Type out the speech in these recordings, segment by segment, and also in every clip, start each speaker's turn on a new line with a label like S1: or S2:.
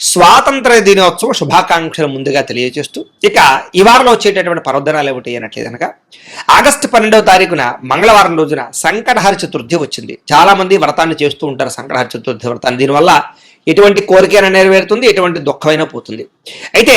S1: స్వాతంత్ర దినోత్సవ శుభాకాంక్షలు ముందుగా తెలియజేస్తూ ఇక ఈ వారంలో వచ్చేటటువంటి పర్వదనాలు ఏమిటి అనట్లేదు అనగా ఆగస్టు పన్నెండవ తారీఖున మంగళవారం రోజున సంకటహర చతుర్థి వచ్చింది. చాలామంది వ్రతాన్ని చేస్తూ ఉంటారు సంకటహర చతుర్థి వ్రతాన్ని. దీనివల్ల ఎటువంటి కోరికైనా నెరవేరుతుంది ఎటువంటి దుఃఖమైనా పోతుంది. అయితే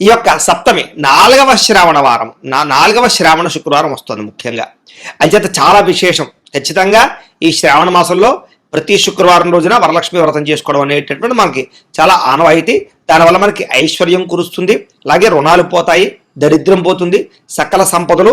S1: ఈ యొక్క సప్తమి నాలుగవ శ్రావణ వారం నా నాలుగవ శ్రావణ శుక్రవారం వస్తుంది ముఖ్యంగా. అంచేత చాలా విశేషం. ఖచ్చితంగా ఈ శ్రావణ మాసంలో ప్రతి శుక్రవారం రోజున వరలక్ష్మి వ్రతం చేసుకోవడం అనేటటువంటి మనకి చాలా ఆనవాయితీ. దానివల్ల మనకి ఐశ్వర్యం కురుస్తుంది. అలాగే రుణాలు పోతాయి దరిద్రం పోతుంది సకల సంపదలు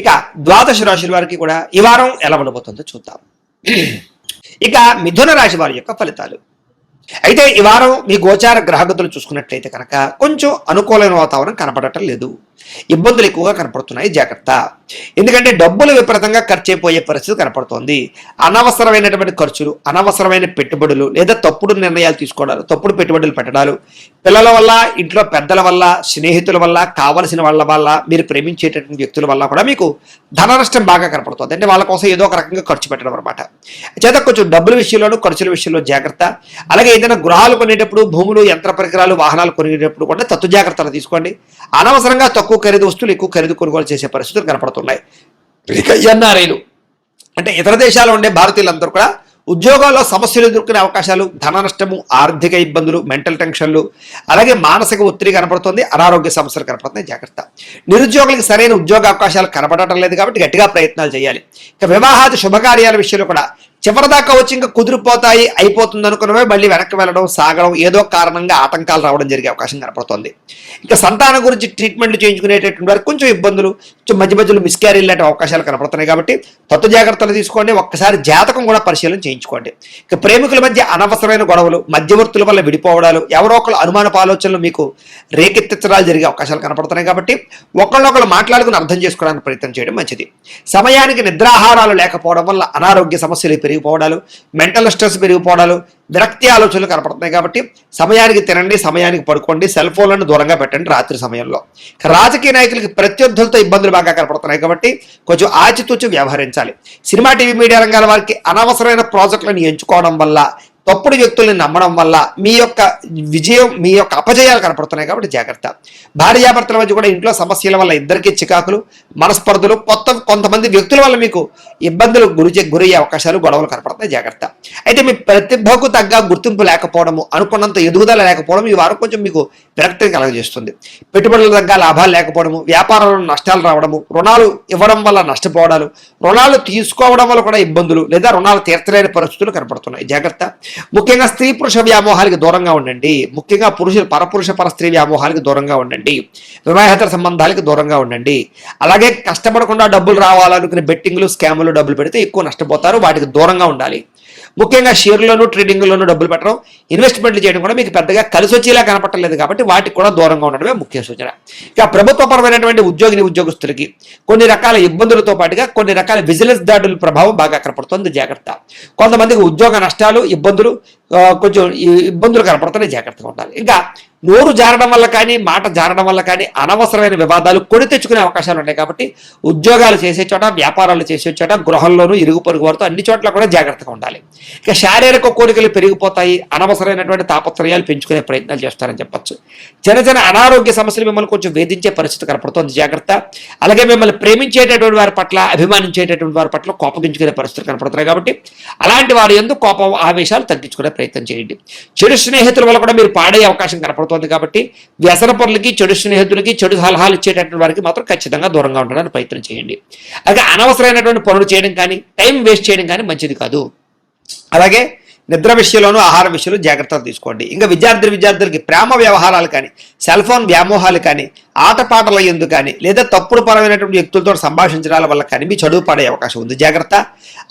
S1: ఇక ద్వాదశ రాశుల వారికి కూడా ఈ వారం ఎలా ఉండబోతుందో చూద్దాం. ఇక మిథున రాశి వారి యొక్క ఫలితాలు. అయితే ఈ వారం మీ గోచార గ్రహగతులు చూసుకున్నట్లయితే కనుక కొంచెం అనుకూలమైన వాతావరణం కనపడటం లేదు. ఇబ్బందులు ఎక్కువగా కనపడుతున్నాయి. జాగ్రత్త. ఎందుకంటే డబ్బులు విపరీతంగా ఖర్చు అయిపోయే పరిస్థితి కనపడుతోంది. అనవసరమైనటువంటి ఖర్చులు అనవసరమైన పెట్టుబడులు లేదా తప్పుడు నిర్ణయాలు తీసుకోవడాలు తప్పుడు పెట్టుబడులు పెట్టడాలు పిల్లల వల్ల ఇంట్లో పెద్దల వల్ల స్నేహితుల వల్ల కావలసిన వాళ్ళ వల్ల మీరు ప్రేమించేటటువంటి వ్యక్తుల వల్ల కూడా మీకు ధన నష్టం బాగా కనపడుతుంది. అంటే వాళ్ళ కోసం ఏదో ఒక రకంగా ఖర్చు పెట్టడం అనమాట చేత కొంచెం డబ్బుల విషయంలోనూ ఖర్చుల విషయంలో జాగ్రత్త. అలాగే ఏదైనా గృహాలు కొనేటప్పుడు భూములు యంత్ర పరికరాలు వాహనాలు కొనేటప్పుడు కూడా తత్తు జాగ్రత్తలు తీసుకోండి. అనవసరంగా తక్కువ ఖరీదు వస్తువులు ఎక్కువ ఖరీదు కొనుగోలు చేసే పరిస్థితులు కనపడుతున్నాయి. ఇక ఎన్ఆర్ఐలు అంటే ఇతర దేశాల్లో ఉండే భారతీయులందరూ కూడా ఉద్యోగాల్లో సమస్యలు ఎదుర్కొనే అవకాశాలు ధన నష్టము ఆర్థిక ఇబ్బందులు మెంటల్ టెన్షన్లు అలాగే మానసిక ఒత్తిడి కనపడుతుంది అనారోగ్య సమస్యలు కనపడుతున్నాయి. జాగ్రత్త. నిరుద్యోగులకు సరైన ఉద్యోగ అవకాశాలు కనపడటం లేదు కాబట్టి గట్టిగా ప్రయత్నాలు చేయాలి. ఇక వివాహాది శుభకార్యాల విషయంలో కూడా చివరిదాకా వచ్చి ఇంకా కుదిరిపోతాయి అయిపోతుంది అనుకున్నవే మళ్ళీ వెనక్కి వెళ్ళడం సాగడం ఏదో కారణంగా ఆటంకాలు రావడం జరిగే అవకాశం కనపడుతోంది. ఇంకా సంతానం గురించి ట్రీట్మెంట్లు చేయించుకునేటటువంటి వారికి కొంచెం ఇబ్బందులు కొంచెం మధ్య మధ్యలో మిస్క్యారీలు లాంటి అవకాశాలు కనపడుతున్నాయి కాబట్టి కొత్త జాగ్రత్తలు తీసుకోండి ఒక్కసారి జాతకం కూడా పరిశీలన చేయించుకోండి. ఇక ప్రేమికుల మధ్య అనవసరమైన గొడవలు మధ్యవర్తుల వల్ల విడిపోవడాలు ఎవరో ఒకరు అనుమానపు ఆలోచనలు మీకు రేకెత్తించడాలు జరిగే అవకాశాలు కనపడుతున్నాయి కాబట్టి ఒకళ్ళొకళ్ళు మాట్లాడుకుని అర్థం చేసుకోవడానికి ప్రయత్నం చేయడం మంచిది. సమయానికి నిద్రాహారాలు లేకపోవడం వల్ల అనారోగ్య సమస్యలు పెరిగి పెరిగిపోవడాలు మెంటల్ స్ట్రెస్ పెరిగిపోవడాలు విరక్తి ఆలోచనలు కనపడుతున్నాయి కాబట్టి సమయానికి తినండి సమయానికి పడుకోండి సెల్ ఫోన్లను దూరంగా పెట్టండి రాత్రి సమయంలో. రాజకీయ నాయకులకి ప్రత్యర్థులతో ఇబ్బందులు బాగా కనపడుతున్నాయి కాబట్టి కొంచెం ఆచితూచి వ్యవహరించాలి. సినిమా టీవీ మీడియా రంగాల వారికి అనవసరమైన ప్రాజెక్టులను ఎంచుకోవడం వల్ల తప్పుడు వ్యక్తుల్ని నమ్మడం వల్ల మీ యొక్క విజయం మీ యొక్క అపజయాలు కనపడుతున్నాయి కాబట్టి జాగ్రత్త. భార్యాభర్తల మధ్య కూడా ఇంట్లో సమస్యల వల్ల ఇద్దరికి చికాకులు మనస్పర్ధలు కొత్త కొంతమంది వ్యక్తుల వల్ల మీకు ఇబ్బందులు గురి గురయ్యే అవకాశాలు గొడవలు కనపడతాయి. జాగ్రత్త. అయితే మీ ప్రతిభకు తగ్గ గుర్తింపు లేకపోవడము అనుకున్నంత ఎదుగుదల లేకపోవడం ఈ వారం కొంచెం మీకు విరక్తిని కలగజేస్తుంది. పెట్టుబడుల తగ్గ లాభాలు లేకపోవడము వ్యాపారంలో నష్టాలు రావడము రుణాలు ఇవ్వడం వల్ల నష్టపోవడాలు రుణాలు తీసుకోవడం వల్ల కూడా ఇబ్బందులు లేదా రుణాలు తీర్చలేని పరిస్థితులు కనపడుతున్నాయి. జాగ్రత్త. ముఖ్యంగా స్త్రీ పురుష వ్యామోహాలకి దూరంగా ఉండండి. ముఖ్యంగా పురుషులు పరపురుష పర స్త్రీ వ్యామోహాలకి దూరంగా ఉండండి. వివాహేతర సంబంధాలకి దూరంగా ఉండండి. అలాగే కష్టపడకుండా డబ్బులు రావాలనుకునే బెట్టింగ్లు స్కాములు డబ్బులు పెడితే ఎక్కువ నష్టపోతారు. వాటికి దూరంగా ఉండాలి. ముఖ్యంగా షేర్లోనూ ట్రేడింగ్లోనూ డబ్బులు పెట్టడం ఇన్వెస్ట్మెంట్లు చేయడం కూడా మీకు పెద్దగా కలిసి వచ్చేలా కనపట్టలేదు కాబట్టి వాటికి కూడా దూరంగా ఉండడమే ముఖ్య సూచన. ఇక ప్రభుత్వపరమైనటువంటి ఉద్యోగిని ఉద్యోగస్తులకి కొన్ని రకాల ఇబ్బందులతో పాటుగా కొన్ని రకాల విజిలెన్స్ దాడుల ప్రభావం బాగా కనపడుతుంది. జాగ్రత్త. కొంతమందికి ఉద్యోగ నష్టాలు ఇబ్బందులు కొంచెం ఈ ఇబ్బందులు కనపడుతున్నాయి జాగ్రత్తగా ఉండాలి. ఇంకా నోరు జారడం వల్ల కానీ మాట జారడం వల్ల కానీ అనవసరమైన వివాదాలు కొని తెచ్చుకునే అవకాశాలు ఉంటాయి కాబట్టి ఉద్యోగాలు చేసే చోట వ్యాపారాలు చేసే చోట గృహంలోనూ ఇరుగు పొరుగు వారితో అన్ని చోట్ల కూడా జాగ్రత్తగా ఉండాలి. ఇక శారీరక కోరికలు పెరిగిపోతాయి అనవసరమైనటువంటి తాపత్రయాలు పెంచుకునే ప్రయత్నాలు చేస్తారని చెప్పొచ్చు. చిన్న చిన్న అనారోగ్య సమస్యలు మిమ్మల్ని కొంచెం వేధించే పరిస్థితి కనపడుతోంది జాగ్రత్త. అలాగే మిమ్మల్ని ప్రేమించేటటువంటి వారి పట్ల అభిమానించేటటువంటి వారి పట్ల కోపగించుకునే పరిస్థితులు కనపడుతున్నాయి కాబట్టి అలాంటి వారి ఎందుకు కోపం ఆవేశాలు తగ్గించుకునే ప్రయత్నం చేయండి. చెడు స్నేహితుల వల్ల కూడా మీరు పాడే అవకాశం కనపడుతుంది. కాబట్టి వ్యసన పనులకి చెడు స్నేహితులకి చెడు సలహాలు ఇచ్చేటటువంటి వారికి మాత్రం ఖచ్చితంగా దూరంగా ఉండడానికి ప్రయత్నం చేయండి. అలాగే అనవసరమైనటువంటి పనులు చేయడం కానీ టైం వేస్ట్ చేయడం కానీ మంచిది కాదు. అలాగే నిద్ర విషయంలోనూ ఆహార విషయంలో జాగ్రత్తలు తీసుకోండి. ఇంకా విద్యార్థి విద్యార్థులకి ప్రేమ వ్యవహారాలు కానీ సెల్ ఫోన్ వ్యామోహాలు కానీ ఆటపాటల ఎందు కానీ లేదా తప్పుడు పరమైనటువంటి వ్యక్తులతో సంభాషించడాల వల్ల కానీ మీ చదువు పడే అవకాశం ఉంది. జాగ్రత్త.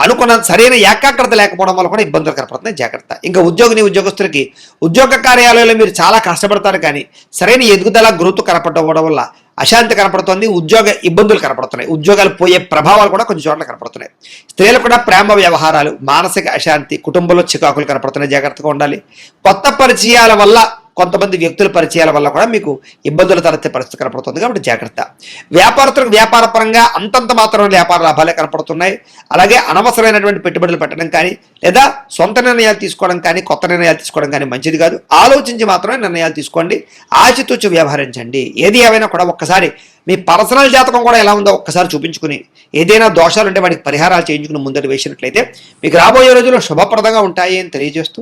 S1: అనుకున్న సరైన ఏకాగ్రత లేకపోవడం వల్ల కూడా ఇబ్బందులు కనపడుతున్నాయి జాగ్రత్త. ఇంకా ఉద్యోగిని ఉద్యోగస్తులకి ఉద్యోగ కార్యాలయంలో మీరు చాలా కష్టపడతారు కానీ సరైన ఎదుగుదల గురుతు కనపడడం వల్ల అశాంతి కనపడుతోంది ఉద్యోగ ఇబ్బందులు కనపడుతున్నాయి. ఉద్యోగాలు పోయే ప్రభావాలు కూడా కొన్ని చోట్ల కనపడుతున్నాయి. స్త్రీలు కూడా ప్రేమ వ్యవహారాలు మానసిక అశాంతి కుటుంబంలో చికాకులు కనపడుతున్నాయి. జాగ్రత్తగా ఉండాలి. కొత్త పరిచయాల వల్ల కొంతమంది వ్యక్తుల పరిచయాల వల్ల కూడా మీకు ఇబ్బందులు తలెత్తే పరిస్థితి కనపడుతుంది కాబట్టి జాగ్రత్త. వ్యాపారస్తులకు వ్యాపార పరంగా అంతంత మాత్రం వ్యాపార లాభాలే కనపడుతున్నాయి. అలాగే అనవసరమైనటువంటి పెట్టుబడులు పెట్టడం కానీ లేదా సొంత నిర్ణయాలు తీసుకోవడం కానీ కొత్త నిర్ణయాలు తీసుకోవడం కానీ మంచిది కాదు. ఆలోచించి మాత్రమే నిర్ణయాలు తీసుకోండి. ఆచితూచి వ్యవహరించండి. ఏది ఏమైనా కూడా ఒక్కసారి మీ పర్సనల్ జాతకం కూడా ఎలా ఉందో ఒక్కసారి చూపించుకుని ఏదైనా దోషాలు ఉంటే వాటికి పరిహారాలు చేయించుకుని ముందర వేసినట్లయితే మీకు రాబోయే రోజుల్లో శుభప్రదంగా ఉంటాయి అని తెలియజేస్తూ